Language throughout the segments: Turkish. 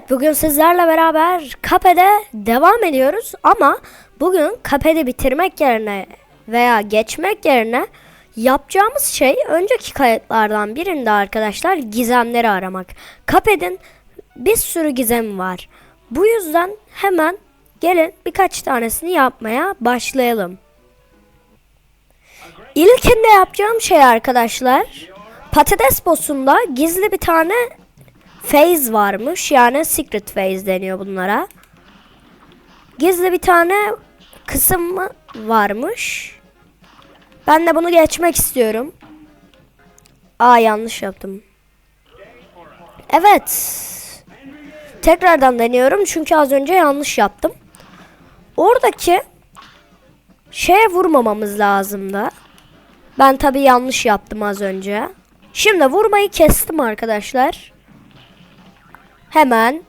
Evet bugün sizlerle beraber kafede devam ediyoruz ama bugün kafede bitirmek yerine veya geçmek yerine yapacağımız şey önceki kayıtlardan birinde arkadaşlar gizemleri aramak. Kafedin bir sürü gizemi var. Bu yüzden hemen gelin birkaç tanesini yapmaya başlayalım. İlkinde yapacağım şey arkadaşlar patates boss'unda gizli bir tane phase varmış. Yani secret phase deniyor bunlara. Gizli bir tane kısım varmış. Ben de bunu geçmek istiyorum. Aa yanlış yaptım. Evet. Tekrardan deniyorum çünkü az önce yanlış yaptım. Oradaki şeye vurmamamız lazımdı. Ben tabi yanlış yaptım az önce. Şimdi vurmayı kestim arkadaşlar. Hemen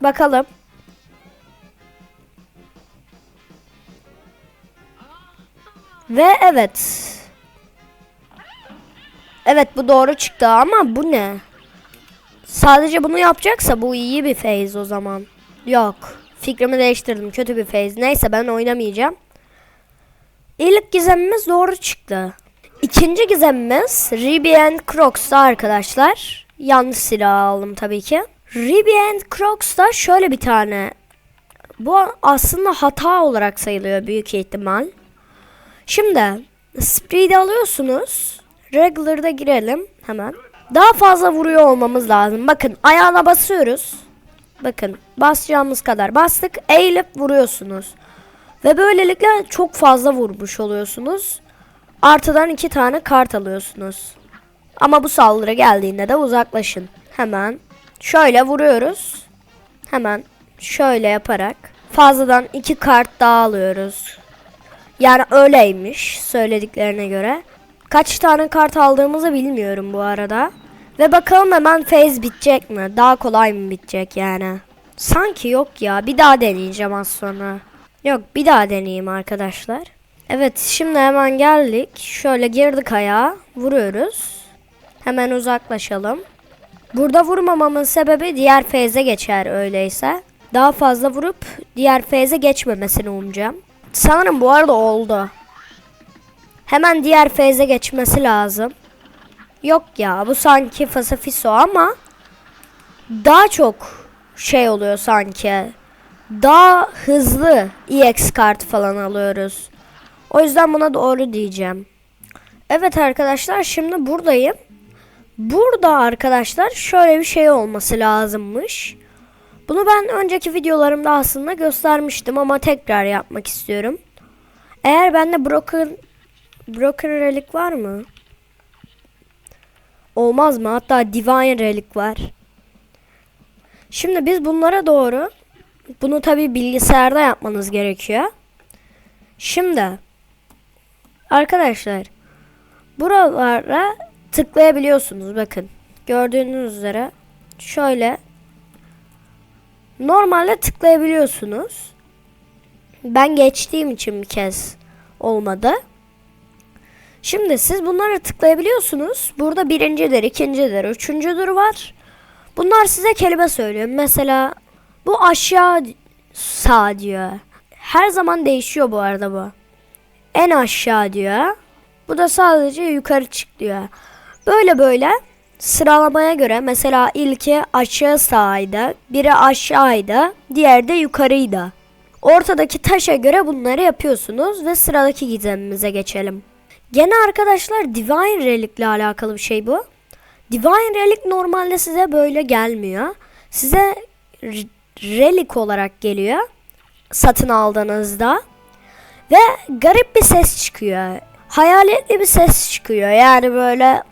bakalım. Ve evet. Evet bu doğru çıktı ama bu ne? Sadece bunu yapacaksa bu iyi bir phase o zaman. Yok. Fikrimi değiştirdim. Kötü bir phase. Neyse ben oynamayacağım. İlk gizemimiz doğru çıktı. İkinci gizemimiz Ruby and Crocs'ta arkadaşlar. Yanlış silah aldım tabii ki. Ruby and Crocs'ta şöyle bir tane. Bu aslında hata olarak sayılıyor büyük ihtimal. Şimdi Speed alıyorsunuz. Regular'da girelim hemen. Daha fazla vuruyor olmamız lazım. Bakın ayağına basıyoruz. Bakın basacağımız kadar bastık. Eğilip vuruyorsunuz. Ve böylelikle çok fazla vurmuş oluyorsunuz. Artıdan iki tane kart alıyorsunuz. Ama bu saldırı geldiğinde de uzaklaşın. Hemen şöyle vuruyoruz. Hemen şöyle yaparak fazladan iki kart daha alıyoruz. Yani öyleymiş söylediklerine göre. Kaç tane kart aldığımızı bilmiyorum bu arada. Ve bakalım hemen phase bitecek mi? Daha kolay mı bitecek yani? Sanki yok ya. Bir daha deneyeceğim az sonra. Yok bir daha deneyeyim arkadaşlar. Evet şimdi hemen geldik. Şöyle girdik ayağa. Vuruyoruz. Hemen uzaklaşalım. Burada vurmamamın sebebi diğer feyze geçer öyleyse. Daha fazla vurup diğer feyze geçmemesini umacağım. Sanırım bu arada oldu. Hemen diğer feyze geçmesi lazım. Yok ya bu sanki fasafiso ama daha çok şey oluyor sanki. Daha hızlı EX kartı falan alıyoruz. O yüzden buna doğru diyeceğim. Evet arkadaşlar şimdi buradayım. Burada arkadaşlar şöyle bir şey olması lazımmış. Bunu ben önceki videolarımda aslında göstermiştim ama tekrar yapmak istiyorum. Eğer bende broken broken relic var mı? Olmaz mı? Hatta divine relic var. Şimdi biz bunlara doğru bunu tabi bilgisayarda yapmanız gerekiyor. Şimdi arkadaşlar buralara tıklayabiliyorsunuz bakın. Gördüğünüz üzere şöyle normalde tıklayabiliyorsunuz. Ben geçtiğim için bir kez olmadı. Şimdi siz bunları tıklayabiliyorsunuz. Burada birincidir, ikincidir, üçüncüdür var. Bunlar size kelime söylüyor. Mesela bu aşağı sağ diyor. Her zaman değişiyor bu arada bu. En aşağı diyor. Bu da sadece yukarı çık diyor. Böyle böyle sıralamaya göre mesela ilki aşağı sağydı, biri aşağıydı, diğeri de yukarıydı. Ortadaki taşa göre bunları yapıyorsunuz ve sıradaki gizemimize geçelim. Gene arkadaşlar Divine Relic ile alakalı bir şey bu. Divine Relic normalde size böyle gelmiyor. Size Relic olarak geliyor satın aldığınızda. Ve garip bir ses çıkıyor. Hayaletli bir ses çıkıyor. Yani böyle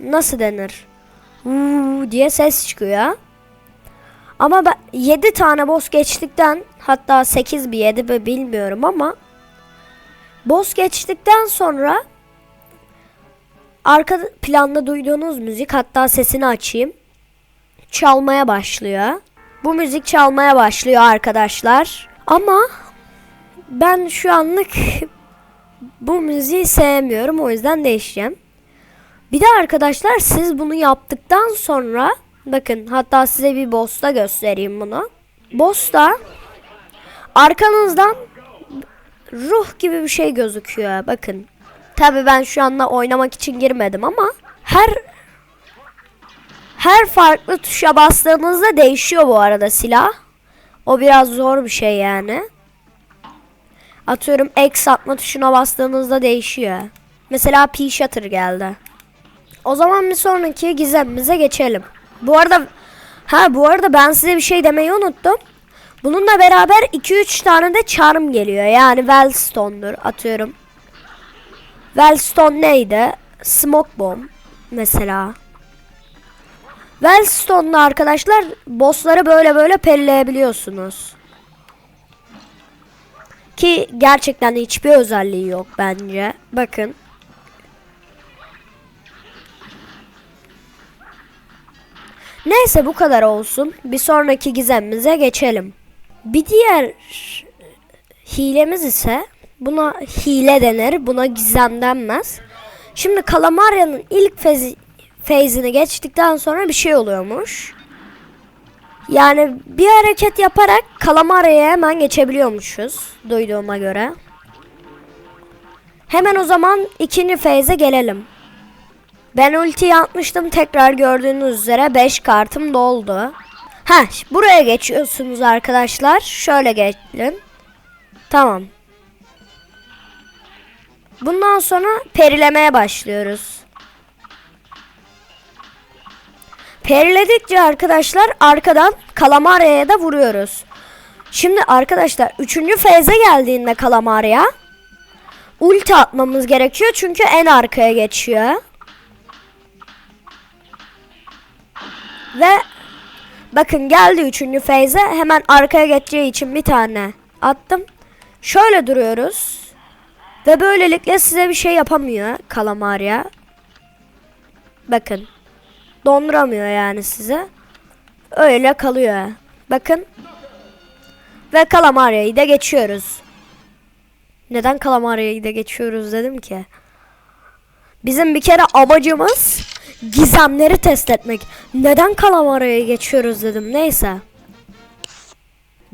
nasıl denir? Uuu diye ses çıkıyor. Ama ben 7 tane boss geçtikten hatta 8 bir 7 mi bilmiyorum ama boss geçtikten sonra arka planda duyduğunuz müzik hatta sesini açayım. Çalmaya başlıyor. Bu müzik çalmaya başlıyor arkadaşlar. Ama ben şu anlık bu müziği sevmiyorum o yüzden değişeceğim. Bir de arkadaşlar siz bunu yaptıktan sonra Bakın hatta size bir boss'ta göstereyim bunu. Boss'ta arkanızdan ruh gibi bir şey gözüküyor. Bakın. Tabi ben şu anda oynamak için girmedim ama her her farklı tuşa bastığınızda değişiyor bu arada silah. O biraz zor bir şey yani. Atıyorum X atma tuşuna bastığınızda değişiyor. Mesela P shutter geldi. O zaman bir sonraki gizemimize geçelim. Bu arada ha bu arada ben size bir şey demeyi unuttum. Bununla beraber 2-3 tane de charm geliyor. Yani Wellstone'dur atıyorum. Wellstone neydi? Smoke bomb mesela. Wellstone'la arkadaşlar bossları böyle böyle pelleyebiliyorsunuz. Ki gerçekten hiçbir özelliği yok bence. Bakın. Neyse bu kadar olsun. Bir sonraki gizemimize geçelim. Bir diğer hilemiz ise buna hile denir. Buna gizem denmez. Şimdi Kalamarya'nın ilk fezi, feyzini geçtikten sonra bir şey oluyormuş. Yani bir hareket yaparak Kalamarya'ya hemen geçebiliyormuşuz duyduğuma göre. Hemen o zaman ikinci feyze gelelim. Ben ultiyi atmıştım tekrar gördüğünüz üzere 5 kartım doldu. Ha buraya geçiyorsunuz arkadaşlar. Şöyle geçin. Tamam. Bundan sonra perilemeye başlıyoruz. Periledikçe arkadaşlar arkadan Kalamarya'ya da vuruyoruz. Şimdi arkadaşlar 3. feyze geldiğinde Kalamarya ulti atmamız gerekiyor çünkü en arkaya geçiyor. Ve bakın geldi 3. feyze hemen arkaya geçeceği için bir tane attım. Şöyle duruyoruz. Ve böylelikle size bir şey yapamıyor Kalamarya. Bakın. Donduramıyor yani size. Öyle kalıyor. Bakın. Ve Kalamarya'yı da geçiyoruz. Neden Kalamarya'yı da geçiyoruz dedim ki. Bizim bir kere amacımız gizemleri test etmek. Neden Kalamarya'yı geçiyoruz dedim. Neyse.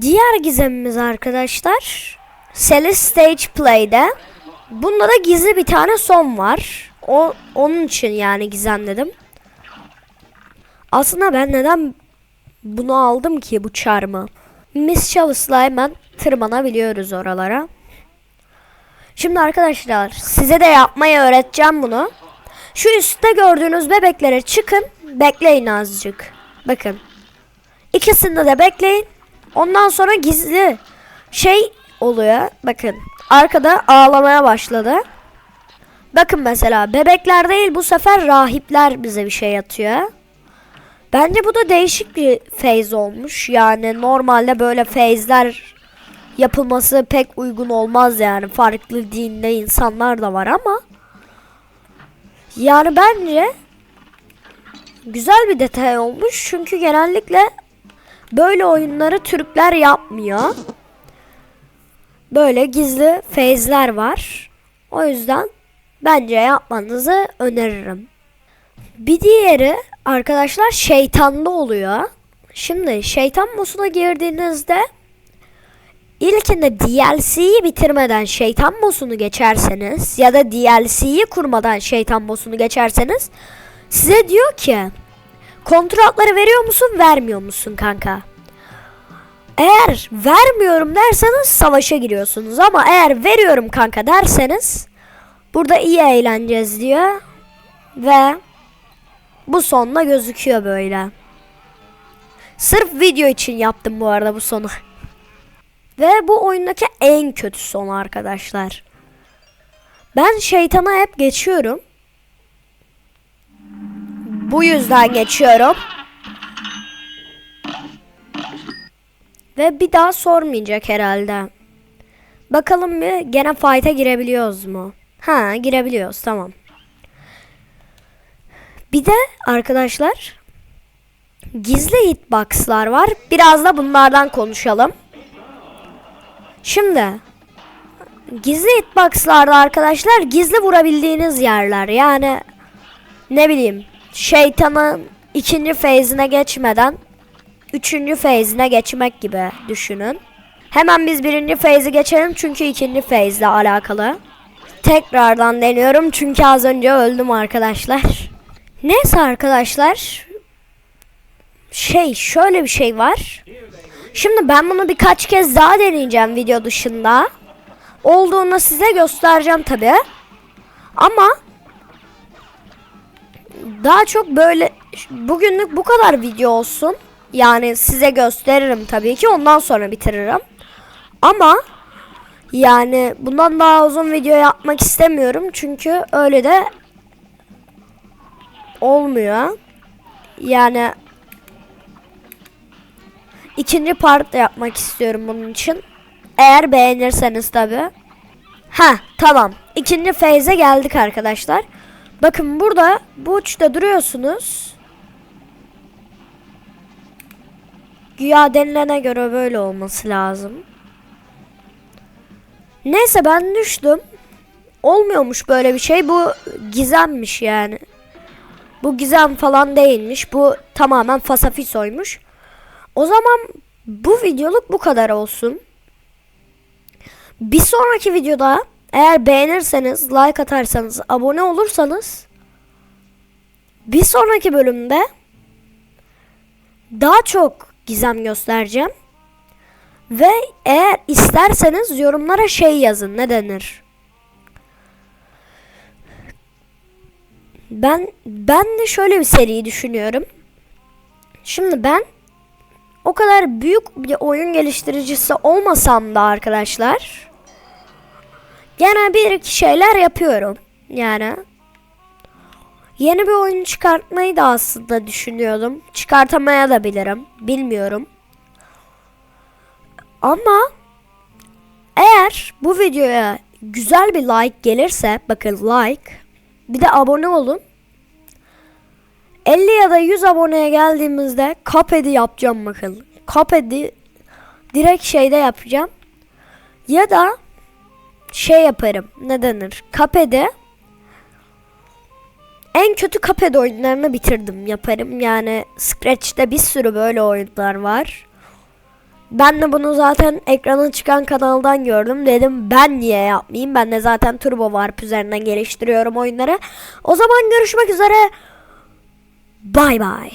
Diğer gizemimiz arkadaşlar. Celeste Stage Play'de. Bunda da gizli bir tane son var. O onun için yani gizem dedim. Aslında ben neden bunu aldım ki bu çarmı? Miss Chavis'la hemen tırmanabiliyoruz oralara. Şimdi arkadaşlar size de yapmayı öğreteceğim bunu. Şu üstte gördüğünüz bebeklere çıkın. Bekleyin azıcık. Bakın. İkisinde de bekleyin. Ondan sonra gizli şey oluyor. Bakın. Arkada ağlamaya başladı. Bakın mesela bebekler değil bu sefer rahipler bize bir şey atıyor. Bence bu da değişik bir feyz olmuş. Yani normalde böyle feyzler yapılması pek uygun olmaz yani. Farklı dinde insanlar da var ama yani bence güzel bir detay olmuş. Çünkü genellikle böyle oyunları Türkler yapmıyor. Böyle gizli feyzler var. O yüzden bence yapmanızı öneririm. Bir diğeri arkadaşlar şeytanda oluyor. Şimdi şeytan boss'una girdiğinizde ilkinde DLC'yi bitirmeden şeytan boss'unu geçerseniz ya da DLC'yi kurmadan şeytan boss'unu geçerseniz size diyor ki kontratları veriyor musun vermiyor musun kanka? Eğer vermiyorum derseniz savaşa giriyorsunuz ama eğer veriyorum kanka derseniz burada iyi eğleneceğiz diyor ve bu sonla gözüküyor böyle. Sırf video için yaptım bu arada bu sonu. Ve bu oyundaki en kötü son arkadaşlar. Ben şeytana hep geçiyorum. Bu yüzden geçiyorum. Ve bir daha sormayacak herhalde. Bakalım bir gene fight'a girebiliyoruz mu? Ha girebiliyoruz tamam. Bir de arkadaşlar gizli hitboxlar var. Biraz da bunlardan konuşalım. Şimdi gizli hitboxlarda arkadaşlar gizli vurabildiğiniz yerler. Yani ne bileyim şeytanın ikinci phase'ine geçmeden üçüncü phase'ine geçmek gibi düşünün. Hemen biz birinci phase'i geçelim çünkü ikinci ile alakalı. Tekrardan deniyorum çünkü az önce öldüm arkadaşlar. Neyse arkadaşlar. Şey şöyle bir şey var. Şimdi ben bunu birkaç kez daha deneyeceğim video dışında. Olduğunu size göstereceğim tabi. Ama daha çok böyle bugünlük bu kadar video olsun. Yani size gösteririm tabii ki ondan sonra bitiririm. Ama yani bundan daha uzun video yapmak istemiyorum çünkü öyle de olmuyor. Yani ikinci part da yapmak istiyorum bunun için. Eğer beğenirseniz tabi. Ha tamam. İkinci feyze geldik arkadaşlar. Bakın burada bu uçta duruyorsunuz. Güya denilene göre böyle olması lazım. Neyse ben düştüm. Olmuyormuş böyle bir şey. Bu gizemmiş yani. Bu gizem falan değilmiş. Bu tamamen fasafisoymuş. O zaman bu videoluk bu kadar olsun. Bir sonraki videoda eğer beğenirseniz, like atarsanız, abone olursanız bir sonraki bölümde daha çok gizem göstereceğim. Ve eğer isterseniz yorumlara şey yazın. Ne denir? Ben ben de şöyle bir seri düşünüyorum. Şimdi ben o kadar büyük bir oyun geliştiricisi olmasam da arkadaşlar gene bir iki şeyler yapıyorum. Yani yeni bir oyun çıkartmayı da aslında düşünüyordum. Çıkartamaya da bilirim. Bilmiyorum. Ama eğer bu videoya güzel bir like gelirse bakın like bir de abone olun. 50 ya da 100 aboneye geldiğimizde Cuphead'i yapacağım bakın. Cuphead'i direkt şeyde yapacağım. Ya da şey yaparım. Ne denir? Cuphead'i en kötü Cuphead oyunlarını bitirdim yaparım. Yani Scratch'te bir sürü böyle oyunlar var. Ben de bunu zaten ekrana çıkan kanaldan gördüm. Dedim ben niye yapmayayım? Ben de zaten Turbo Warp üzerinden geliştiriyorum oyunları. O zaman görüşmek üzere. Bye bye.